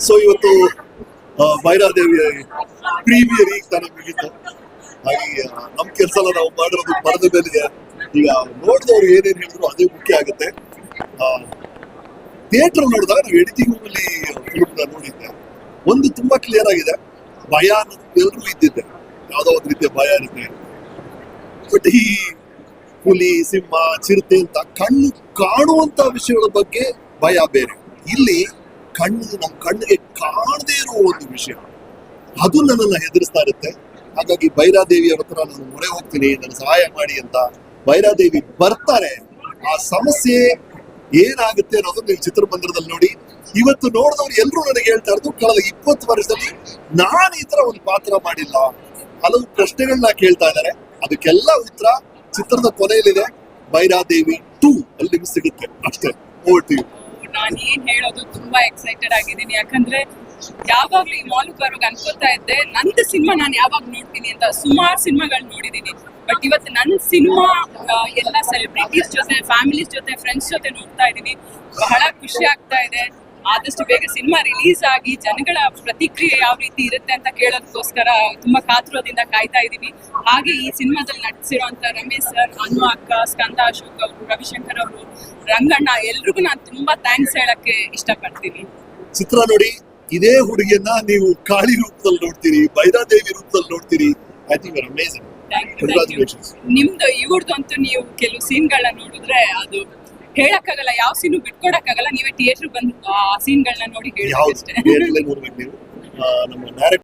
So ಇವತ್ತು ಆ, ಭೈರಾದೇವಿಯ premier ಈಗ ತಾನೇ ಮುಗಿತು ಹಾಗೆ ನಮ್ ಕೆಲಸ ನಾವು ಮಾಡಿರೋದು ಪರದ ಮೇಲೆ ಈಗ ನೋಡಿದವ್ರು ಏನೇನು ಹೇಳಿದ್ರು ಅದೇ ಮುಖ್ಯ ಆಗುತ್ತೆ. ಥಿಯೇಟರ್ ನೋಡಿದಾಗ ನಾವು ಎಡಿಟಿಂಗ್ ಅಲ್ಲಿ ಫಿಲ್ಮ್ ನೋಡಿದ್ದೆ. ಒಂದು ತುಂಬಾ ಕ್ಲಿಯರ್ ಆಗಿದೆ. ಭಯ ಅನ್ನೋದು ಎಲ್ಲರೂ ಇದ್ದಿದ್ದೆ. ಯಾವುದೋ ಒಂದು ರೀತಿಯ ಭಯ ಇರುತ್ತೆ. ಬಟ್ ಈ ಹುಲಿ ಸಿಂಹ ಚಿರತೆ ಅಂತ ಕಣ್ಣು ಕಾಣುವಂತ ವಿಷಯಗಳ ಬಗ್ಗೆ ಭಯ ಬೇರೆ. ಇಲ್ಲಿ ಕಣ್ಣು ನಮ್ಮ ಕಣ್ಣಿಗೆ ಕಾಣದೇ ಇರುವ ಒಂದು ವಿಷಯ. ಅದು ನನ್ನನ್ನ ಹೆದರಿಸ್ತಾ ಇರುತ್ತೆ. ಹಾಗಾಗಿ ಭೈರಾದೇವಿಯವ್ರ ಹತ್ರ ನಾನು ಮೊರೆ ಹೋಗ್ತೀನಿ ನನ್ನ ಸಹಾಯ ಮಾಡಿ ಅಂತ ಭೈರಾದೇವಿ ಬರ್ತಾರೆ. ಆ ಸಮಸ್ಯೆ ಏನಾಗುತ್ತೆ ಅನ್ನೋದು ನೀವು ಚಿತ್ರಮಂದಿರದಲ್ಲಿ ನೋಡಿ. ಇವತ್ತು ನೋಡಿದವ್ರು ಎಲ್ಲರೂ ನನಗೆ ಹೇಳ್ತಾ ಇರೋದು, ಕಳೆದ ಇಪ್ಪತ್ತು ವರ್ಷದಲ್ಲಿ ನಾನು ಈ ತರ ಒಂದು ಪಾತ್ರ ಮಾಡಿಲ್ಲ. ಹಲವು ಪ್ರಶ್ನೆಗಳನ್ನ ಕೇಳ್ತಾ ಇದ್ದಾರೆ. ಅದಕ್ಕೆಲ್ಲ ಉತ್ತರ ಚಿತ್ರದ ಕೊನೆಯಲ್ಲಿದೆ. ಭೈರಾದೇವಿ ಟೂ ಅಲ್ಲಿ ಸಿಗುತ್ತೆ. ಅಷ್ಟೇ. ಓವರ್ ಟು ನಾನು ಏನ್ ಹೇಳೋದು ತುಂಬಾ ಎಕ್ಸೈಟೆಡ್ ಆಗಿದ್ದೀನಿ. ಯಾಕಂದ್ರೆ ಯಾವಾಗ್ಲೂ ಈ ಮಾಲ್ ಬರೋವಾಗ ಅನ್ಕೋತಾ ಇದ್ದೆ, ನಂದು ಸಿನಿಮಾ ನಾನು ಯಾವಾಗ ನೋಡ್ತೀನಿ ಅಂತ. ಸುಮಾರು ಸಿನಿಮಾಗಳು ನೋಡಿದೀನಿ. ಬಟ್ ಇವತ್ತು ನನ್ನ ಸಿನಿಮಾ ಎಲ್ಲ ಸೆಲೆಬ್ರಿಟೀಸ್ ಜೊತೆ ಫ್ಯಾಮಿಲೀಸ್ ಜೊತೆ ಫ್ರೆಂಡ್ಸ್ ಜೊತೆ ನೋಡ್ತಾ ಇದ್ದೀನಿ ಬಹಳ ಖುಷಿ ಆಗ್ತಾ ಇದೆ. ಆದಷ್ಟು ಬೇಗ ಸಿನಿಮಾ ರಿಲೀಸ್ ಆಗಿ ಜನಗಳ ಪ್ರತಿಕ್ರಿಯೆ ಯಾವ ರೀತಿ ಇರುತ್ತೆ ಅಂತ ಕೇಳೋದಕ್ಕೋಸ್ಕರ ತುಂಬಾ ಕಾತುರದಿಂದ ಕಾಯ್ತಾ ಇದ್ದೀವಿ. ಹಾಗೆ ಈ ಸಿನಿಮಾದಲ್ಲಿ ನಟಿಸಿರುವಂತ ರಮೇಶ್ ಸರ್ ಅನ್ನು ಅಕ್ಕ ಸ್ಕಂದ ಅಶೋಕ್ ಅವರು ರವಿಶಂಕರ್ ಅವರು ರಂಗಣ್ಣ ಎಲ್ರಿಗೂ ನಾನು ತುಂಬಾ ಥ್ಯಾಂಕ್ಸ್ ಹೇಳಕ್ಕೆ ಇಷ್ಟಪಡ್ತೀನಿ. ಚಿತ್ರ ನೋಡಿ ಇದೇ ಹುಡುಗಿಯನ್ನ ನೀವು ಕಾಳಿ ರೂಪದಲ್ಲಿ ನೋಡ್ತೀರಿ ಭೈರಾದೇವಿ ರೂಪದಲ್ಲಿ ನೋಡ್ತೀರಿ. ಐ ಥಿಂಕ್ ಅಮೇಝಿಂಗ್ ನಿಮ್ದು ಇವ್ರದ್ದು ಅಂತೂ ನೀವು ಕೆಲವು ಸೀನ್ಗಳನ್ನ ನೋಡಿದ್ರೆ ಅದು ಹೇಳಕ್ಕಾಗಲ್ಲ ಯಾವ ಸೀನು ಬಿಟ್ಕೊಡಕ್ಕಾಗಲ್ಲ ನೀವೇ ಥಿಯೇಟರ್ ಬಂದು ಆ ಸೀನ್ಗಳನ್ನ ನೋಡಿ ಹೇಳಿ ಹೇಳಬೇಕಷ್ಟೇ